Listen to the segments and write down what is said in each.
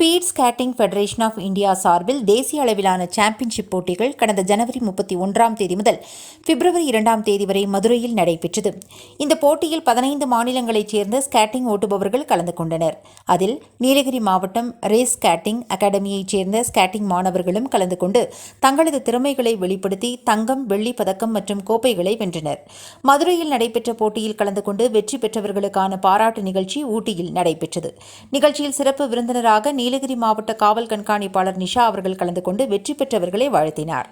Speed skating federation of India சார்பில் தேசிய அளவிலான சாம்பியன்ஷிப் போட்டிகள் கடந்த ஜனவரி முப்பத்தி ஒன்றாம் தேதி முதல் பிப்ரவரி இரண்டாம் தேதி வரை மதுரையில் நடைபெற்றது. இந்த போட்டியில் பதினைந்து மாநிலங்களைச் சேர்ந்த ஸ்கேட்டிங் ஓட்டுபவர்கள் கலந்து கொண்டனர். அதில் நீலகிரி மாவட்டம் ரேஸ் ஸ்கேட்டிங் அகாடமியைச் சேர்ந்த ஸ்கேட்டிங் மாணவர்களும் கலந்து கொண்டு தங்களது திறமைகளை வெளிப்படுத்தி தங்கம் வெள்ளி பதக்கம் மற்றும் கோப்பைகளை வென்றனர். மதுரையில் நடைபெற்ற போட்டியில் கலந்து கொண்டு வெற்றி பெற்றவர்களுக்கான பாராட்டு நிகழ்ச்சி ஊட்டியில் நடைபெற்றது. நிகழ்ச்சியில் சிறப்பு விருந்தினராக நீலகிரி மாவட்ட காவல் கண்காணிப்பாளர் நிஷா அவர்கள் கலந்து கொண்டு வெற்றி பெற்றவர்களை வாழ்த்தினார்.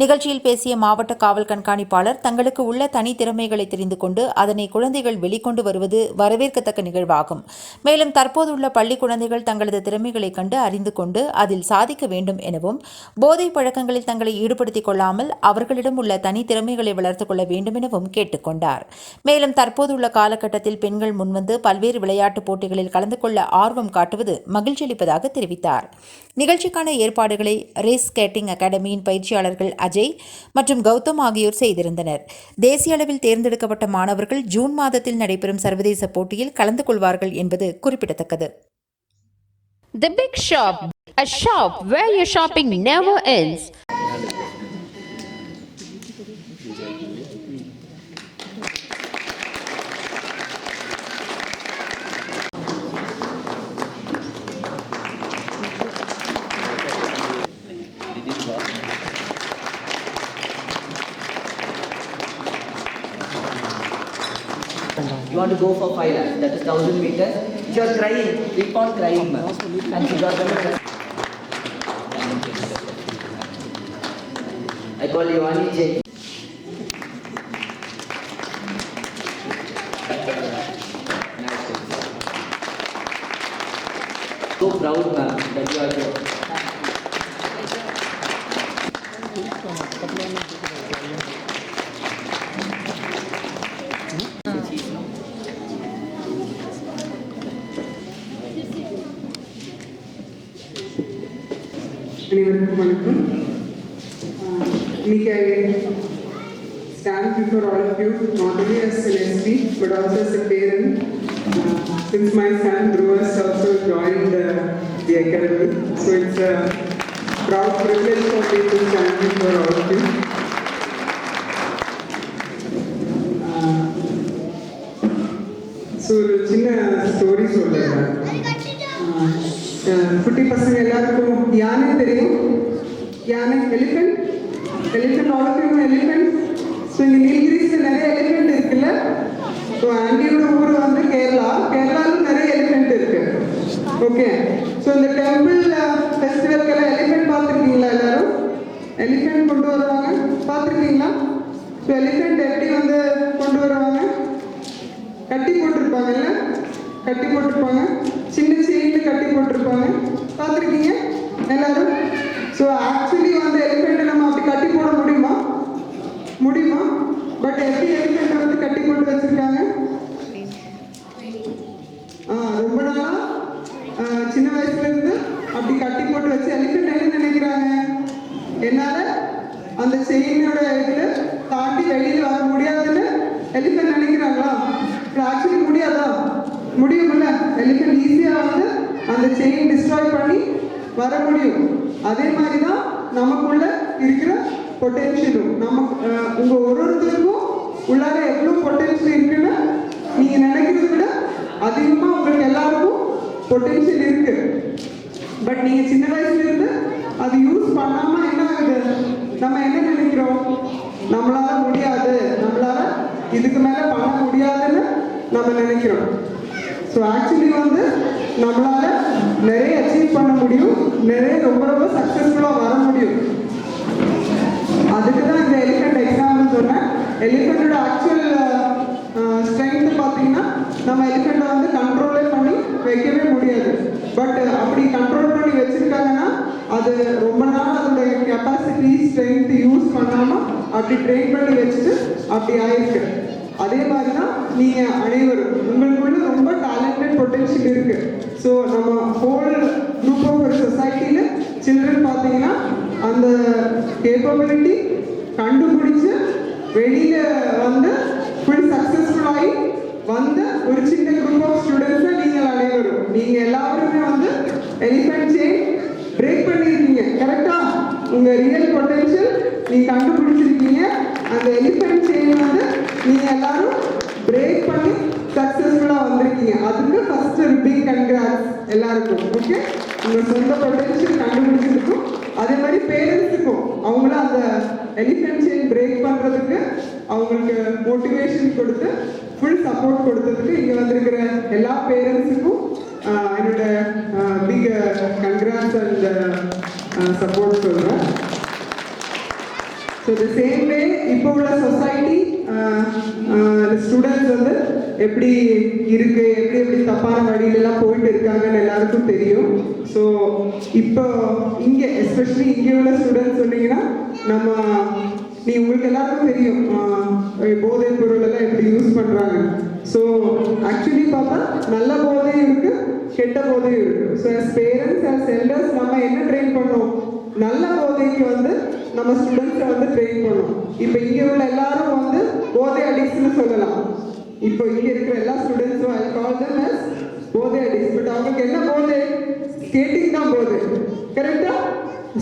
நிகழ்ச்சியில் பேசிய மாவட்ட காவல் கண்காணிப்பாளர் தங்களுக்கு உள்ள தனி திறமைகளை தெரிந்து கொண்டு அதனை குழந்தைகள் வெளிக்கொண்டு வருவது வரவேற்கத்தக்க நிகழ்வாகும். மேலும் தற்போதுள்ள பள்ளி குழந்தைகள் தங்களது திறமைகளை கண்டு அறிந்து கொண்டு அதில் சாதிக்க வேண்டும் எனவும் போதை பழக்கங்களில் தங்களை ஈடுபடுத்திக் கொள்ளாமல் அவர்களிடம் உள்ள தனி திறமைகளை வளர்த்துக் கொள்ள வேண்டும் எனவும் கேட்டுக்கொண்டார் மேலும் தற்போதுள்ள காலகட்டத்தில் பெண்கள் முன்வந்து பல்வேறு விளையாட்டுப் போட்டிகளில் கலந்து கொள்ள ஆர்வம் காட்டுவது மகிழ்ச்சி அளிப்பதாக தெரிவித்தார். நிகழ்ச்சிக்கான ஏற்பாடுகளை ரேஸ் ஸ்கேட்டிங் அகாடமியின் பயிற்சியாளர்கள் அஜய் மற்றும் கௌதம் ஆகியோர் செய்திருந்தனர். தேசிய அளவில் தேர்ந்தெடுக்கப்பட்ட மாணவர்கள் ஜூன் மாதத்தில் நடைபெறும் சர்வதேச போட்டியில் கலந்து கொள்வார்கள் என்பது குறிப்பிடத்தக்கது. The Big Shop, a shop where your shopping never ends. You want to go for 5 lakhs, that is 1000 meters. You are crying, keep on crying. ma'am. And she got the I call Ivani J. So proud, ma'am, that you are here. அனைவருக்கும் வணக்கம் ஆஹ் இன்னைக்கு I stand before all of you not only as an SP but also as a parent uh, since my son Dhruv has also joined uh, the academy so it's a proud privilege for me to stand before all of you குட்டி பசங்க எல்லாருக்கும் யானை தெரியும்? யானை elephant elephant ஆலோக்கியம் elephant so இங்கே நீல்கிரிஸில் நிறைய எலிஃபென்ட் இருக்குல்ல? ஸோ ஆண்டியோட ஊர் வந்து கேரளா. கேரளாவில் நிறைய எலிஃபென்ட் இருக்கு. ஓகே ஸோ இந்த டெம்பிள் ஃபெஸ்டிவல்கெல்லாம் எலிஃபென்ட் பார்த்துருக்கீங்களா எல்லாரும்? எலிஃபென்ட் கொண்டு வருவாங்க. பார்த்துருக்கீங்களா? ஸோ எலிஃபென்ட் எப்படி வந்து கொண்டு வருவாங்க? கட்டி போட்டிருப்பாங்கல்ல? கட்டி போட்டிருப்பாங்க. சின்ன சின்ன எல்லாரும்? ஸோ ஆக்சுவலி வந்து எலிஃபெண்ட்டை நம்ம அப்படி கட்டி போட முடியுமா? முடியுமா? பட் எப்படி எலிஃபெண்ட்டை வந்து கட்டி போட்டு வச்சிருக்காங்க? ஆ ரொம்ப நாளா? சின்ன வயசுல இருந்து அப்படி கட்டி போட்டு வச்சு எலிஃபெண்ட் என்ன நினைக்கிறாங்க? என்னால அந்த செயினோட இதுல தாண்டி வெளியில வர முடியாதுன்னு எலிஃபெண்ட் நினைக்கிறாங்களா? ஆக்சுவலி முடியாதா? முடியும்ல. எலிஃபெண்ட் ஈஸியா வந்து அந்த செயின் டிஸ்ட்ராய் பண்ணி வர முடியும். அதே மாதிரி தான் நமக்குள்ள இருக்கிற பொட்டென்ஷியலும் நம்ம உங்க ஒரு ஒருத்தருக்கும் உள்ளார எவ்வளவு பொட்டென்ஷியல் இருக்குன்னு நீங்க நினைக்கிறத விட அதிகமா உங்களுக்கு எல்லாருக்கும் பொட்டென்ஷியல் இருக்கு. பட் நீங்க சின்ன வயசுல இருந்து அது யூஸ் பண்ணாம என்ன ஆகுது? நம்ம என்ன நினைக்கிறோம்? நம்மளால முடியாது. நம்மளால இதுக்கு மேல பண்ண முடியாதுன்னு நம்ம நினைக்கிறோம். ஸோ ஆக்சுவலி வந்து நம்மளால நிறைய அச்சீவ் பண்ண முடியும். நிறைய ரொம்ப ரொம்ப சக்ஸஸ்ஃபுல்லாக வர முடியும். அதுக்கு தான் இந்த எலிஃபெண்ட் எக்ஸாம்பிள் சொன்னேன். எலிஃபெண்டோட ஆக்சுவல் ஸ்ட்ரென்த் பார்த்தீங்கன்னா நம்ம எலிஃபெண்ட்டை வந்து கண்ட்ரோலே பண்ணி வைக்கவே முடியாது. பட் அப்படி கண்ட்ரோல் பண்ணி வச்சுருக்காங்கன்னா அது ரொம்ப நாள் அதோட கெப்பாசிட்டி ஸ்ட்ரென்த் யூஸ் பண்ணாமல் அப்படி ட்ரெயின் பண்ணி வச்சுட்டு அப்படி ஆயிருக்கு. அதே மாதிரி தான் நீங்கள் அனைவரும் உங்களுக்குள்ள ரொம்ப பொட்டென்ஷியல் இருக்கு. ஸோ நம்ம ஹோல் குரூப் ஆஃப் ஒரு சொசைட்டியில் சில்ட்ரன் பார்த்தீங்கன்னா அந்த கேப்பபிலிட்டி கண்டுபிடிச்சு வெளியில வந்து ஃபுல் சக்ஸஸ்ஃபுல் ஆகி வந்த ஒரு சின்ன குரூப் ஆஃப் ஸ்டூடெண்ட்ஸை நீங்கள் அனைவரும் நீங்கள் எல்லாருமே வந்து எலிஃபென்ட் செயின் பிரேக் பண்ணியிருக்கீங்க கரெக்டா உங்கள் ரியல் பொட்டன்ஷியல் நீங்கள் கண்டுபிடிச்சிருக்கீங்க. அந்த எலிஃபென்ட் செயின் வந்து நீங்கள் எல்லாரும் வந்திருக்கீங்க அதுக்கு ஃபர்ஸ்ட் ஒரு பிக் கன்கிராட்ஸ் எல்லாருக்கும். ஓகே உங்க சொந்த பொட்டன்ஷியல் கண்டுபிடிச்சிருக்கும் அதே மாதிரி பேரண்ட்ஸுக்கும் அவங்கள அந்த எலிஃபென்ட் செயின் பிரேக் பண்றதுக்கு அவங்களுக்கு மோட்டிவேஷன் கொடுத்து ஃபுல் சப்போர்ட் கொடுத்ததுக்கு இங்க வந்திருக்கிற எல்லா பேரண்ட்ஸுக்கும் என்னோட பிக் கன்கிராட்ஸ் அண்ட் சப்போர்ட் சொல்றேன். ஸோ த சேம் எப்படி இருக்கு எப்படி எப்படி தப்பான வழியிலலாம் போயிட்டு இருக்காங்கன்னு எல்லாருக்கும் தெரியும். ஸோ இப்போ இங்கே எஸ்பெஷலி இங்கே உள்ள ஸ்டூடெண்ட்ஸ் சொன்னீங்கன்னா நம்ம நீ உங்களுக்கு எல்லாருக்கும் தெரியும் போதை போதைப் பொருள் எல்லாம் எப்படி யூஸ் பண்ணுறாங்க ஸோ ஆக்சுவலி பார்த்தா நல்ல போதையும் இருக்கு கெட்ட போதையும் இருக்கு. So as parents as elders நம்ம என்ன ட்ரெயின் பண்ணோம்? நல்ல போதைக்கு வந்து நம்ம ஸ்டூடெண்ட்ஸை வந்து ட்ரெயின் பண்ணோம். இப்போ இங்கே உள்ள எல்லாரும் வந்து போதை அடிக்ட்ஸ்னு சொல்லலாம். இப்போ இங்கே இருக்கிற எல்லா ஸ்டூடெண்ட்ஸும் ஐ கால் தம் அஸ் போதே அடிஸ் பட் அவங்களுக்கு என்ன போதே? ஸ்கேட்டிங் தான் போதே. கரெக்டா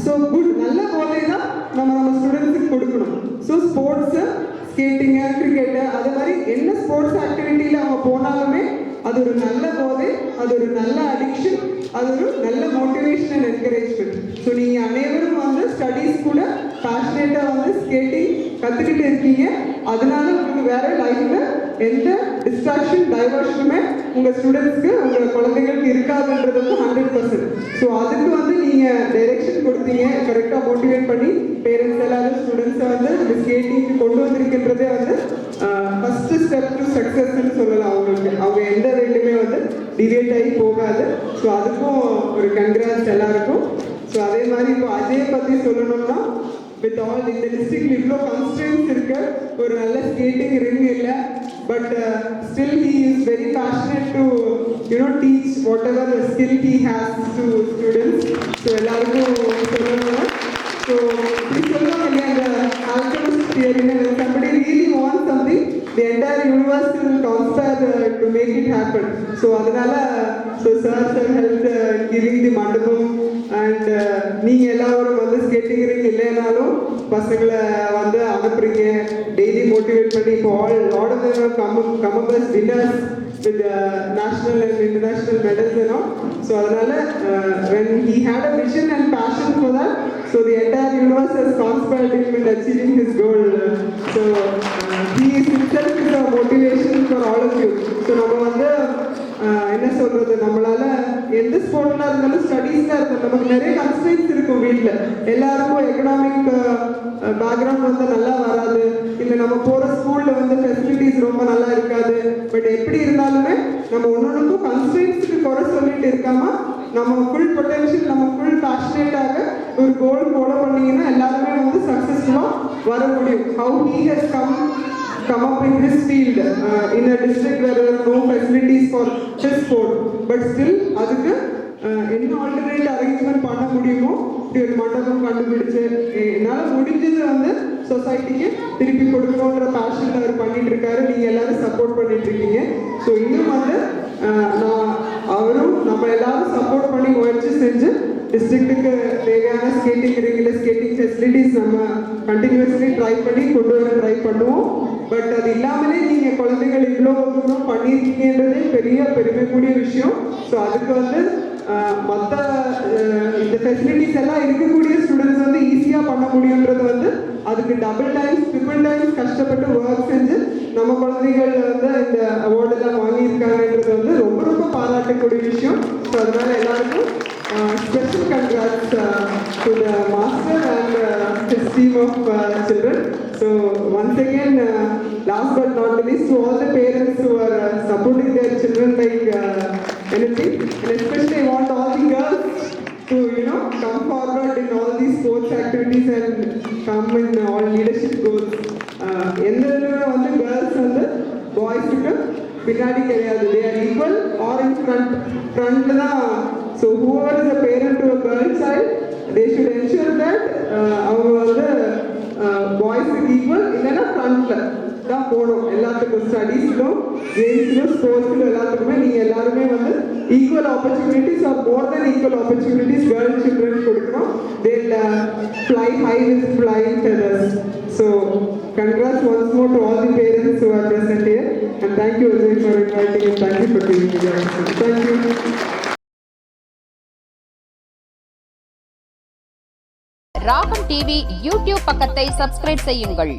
ஸோ குட் நல்ல போதே தான் நம்ம நம்ம ஸ்டூடெண்ட்ஸுக்கு கொடுக்கணும். ஸோ ஸ்போர்ட்ஸு ஸ்கேட்டிங்கு கிரிக்கெட்டு அது மாதிரி என்ன ஸ்போர்ட்ஸ் ஆக்டிவிட்டியில் அவங்க போனாலுமே அது ஒரு நல்ல போதை அது ஒரு நல்ல அடிக்ஷன் அது ஒரு நல்ல மோட்டிவேஷன் அண்ட் என்கரேஜ்மெண்ட் ஸோ நீங்கள் அனைவரும் வந்து ஸ்டடீஸ் கூட பேஷனேட்டாக வந்து ஸ்கேட்டிங் கற்றுக்கிட்டு இருக்கீங்க. அதனால உங்களுக்கு வேற லைஃப்பில் எந்த டிஸ்ட்ராக்ஷன் டைவர்ஷனுமே உங்கள் ஸ்டூடெண்ட்ஸ்க்கு உங்கள் குழந்தைங்களுக்கு இருக்காதுன்றது வந்து ஹண்ட்ரட் பர்சன்ட் ஸோ அதுக்கு வந்து நீங்கள் டைரெக்ஷன் கொடுத்தீங்க. கரெக்டாக மோட்டிவேட் பண்ணி பேரண்ட்ஸ் எல்லாரும் ஸ்டூடெண்ட்ஸை வந்து இந்த ஸ்கேட்டிங்க்கு கொண்டு வந்திருக்கின்றதே வந்து ஃபஸ்ட்டு ஸ்டெப் டு சக்ஸஸ்ன்னு சொல்லலாம் அவங்களுக்கு. அவங்க எந்த ரெண்டுமே வந்து டிவேட் ஆகி போகாது. ஸோ அதுக்கும் ஒரு கங்க்ராட்ஸ் எல்லாருக்கும். ஸோ அதே மாதிரி இப்போ அதே பற்றி சொல்லணும்னா வித் ஆல் இந்த டிஸ்ட்ரிக்ட்ல இவ்வளோ கன்ஸ்டன்ஸ் இருக்கு. ஒரு நல்ல ஸ்கேட்டிங் ரிங் இல்லை. but uh, still he is very passionate to you know teach whatever skill he has to students. So ellargu sollona so i mean the alchemist theory when somebody really wants something. The entire university will make it happen so அதனால so sir sir health giving the mandapam and நீங்கள் எல்லாரும் வந்து ஸ்கெட்டிங் ring இல்லைனாலும் பசங்களை வந்து அனுப்புறீங்க daily motivate பண்ணி இப்போ all all of them come come up as with national and international medals எல்லாம் ஸோ அதனால when he had a vision and passion for that so the entire universe has conspired him in achieving his goal so so uh, he is himself is a motivation for all of you so நம்ம வந்து uh, என்ன சொல்றது நம்மளால எந்த ஸ்போர்ட்ல இருந்தாலும் ஸ்டடீஸ்ல இருந்தாலும் நமக்கு நிறைய கன்ஸ்ட்ரெயின்ஸ் இருக்கும் வீட்டில் எல்லாருக்கும் எக்கனாமிக் பேக்ரவுண்ட் வந்து நல்லா வராது. இல்லை நம்ம போகிற ஸ்கூலில் வந்து ஃபெசிலிட்டிஸ் ரொம்ப நல்லா இருக்காது. பட் எப்படி இருந்தாலுமே நம்ம ஒன்னொன்றுக்கும் கன்ஸ்ட்ரெயின்ஸுக்கு குறை சொல்லிட்டு இருக்காம நம்ம ஃபுல் பொட்டன்ஷியல் நம்ம ஃபுல் பேஷனேட்டாக ஒரு கோல் ஃபாலோ பண்ணிங்கன்னா எல்லாருமே வந்து சக்ஸஸ்ஃபுல்லாக வர முடியும். How he has come come up in this field uh, in a district where there are no facilities for sport but still அதுக்கு என்ன ஆல்டர்னேட் அரேஞ்ச்மெண்ட் பண்ண முடியுமோ இப்படி ஒரு மண்டபம் கண்டுபிடிச்சு என்னால் முடிஞ்சது வந்து சொசைட்டிக்கு திருப்பி கொடுக்கணுன்ற பேஷனில் அவர் பண்ணிட்டு இருக்காரு நீங்க எல்லாரும் சப்போர்ட் பண்ணிட்டு இருக்கீங்க ஸோ இன்னும் வந்து நான் அவரும் நம்ம எல்லாரும் சப்போர்ட் பண்ணி முயற்சி செஞ்சு டிஸ்ட்ரிக்ட்டுக்கு தேவையான ஸ்கேட்டிங் ரிங்கில் ஸ்கேட்டிங் ஃபெசிலிட்டிஸ் நம்ம கண்டினியூஸ்லி ட்ரை பண்ணி கொண்டு வர ட்ரை பண்ணுவோம். பட் அது இல்லாமலே நீங்கள் குழந்தைகள் இவ்வளோ தூரம் பண்ணியிருக்கீங்கன்றதே பெரிய பெருமைக்கூடிய விஷயம். ஸோ அதுக்கு வந்து மற்ற இந்த ஃபெசிலிட்டிஸ் எல்லாம் இருக்கக்கூடிய ஸ்டூடெண்ட்ஸ் வந்து ஈஸியாக பண்ண முடியுன்றது வந்து அதுக்கு டபுள் டைம்ஸ் ட்ரிபிள் டைம்ஸ் கஷ்டப்பட்டு ஒர்க் செஞ்சு நம்ம குழந்தைகள் வந்து இந்த அவார்டெல்லாம் வாங்கியிருக்காங்கன்றது வந்து ரொம்ப ரொம்ப பாராட்டக்கூடிய விஷயம் ஸோ அதனால எல்லாருக்கும் special special to the master and master and uh, his team of uh, children. So once again, last but not least, to all the parents who are uh, supporting their children like uh, anything, and especially I want all the girls to you know come forward in all these sports activities and come in all leadership roles. Uh, எந்த இதுலயுமே வந்து girls வந்து பாய்ஸுக்கு பின்னாடி கிடையாது they are equal are in front தான் uh, so whoever is a parent to a girl child they should ensure that அவங்க வந்து பாய்ஸுக்கு ஈக்குவல் இல்லைன்னா ஃப்ரண்ட்ல தான் போகணும் எல்லாத்துக்கும் ஸ்டடீஸ்லும் கேம்ஸ்லும் ஸ்போர்ட்ஸ்லும் எல்லாத்துக்குமே நீங்கள் எல்லாருமே வந்து equal opportunities are more than equal opportunities girl children கொடுக்கணும். Then fly high with fly feathers so congrats once more to all the parents who are present here and thank you Ajay for inviting and thank you for giving me the opportunity thank you Raagam TV YouTube பக்கத்தை subscribe செய்யுங்கள்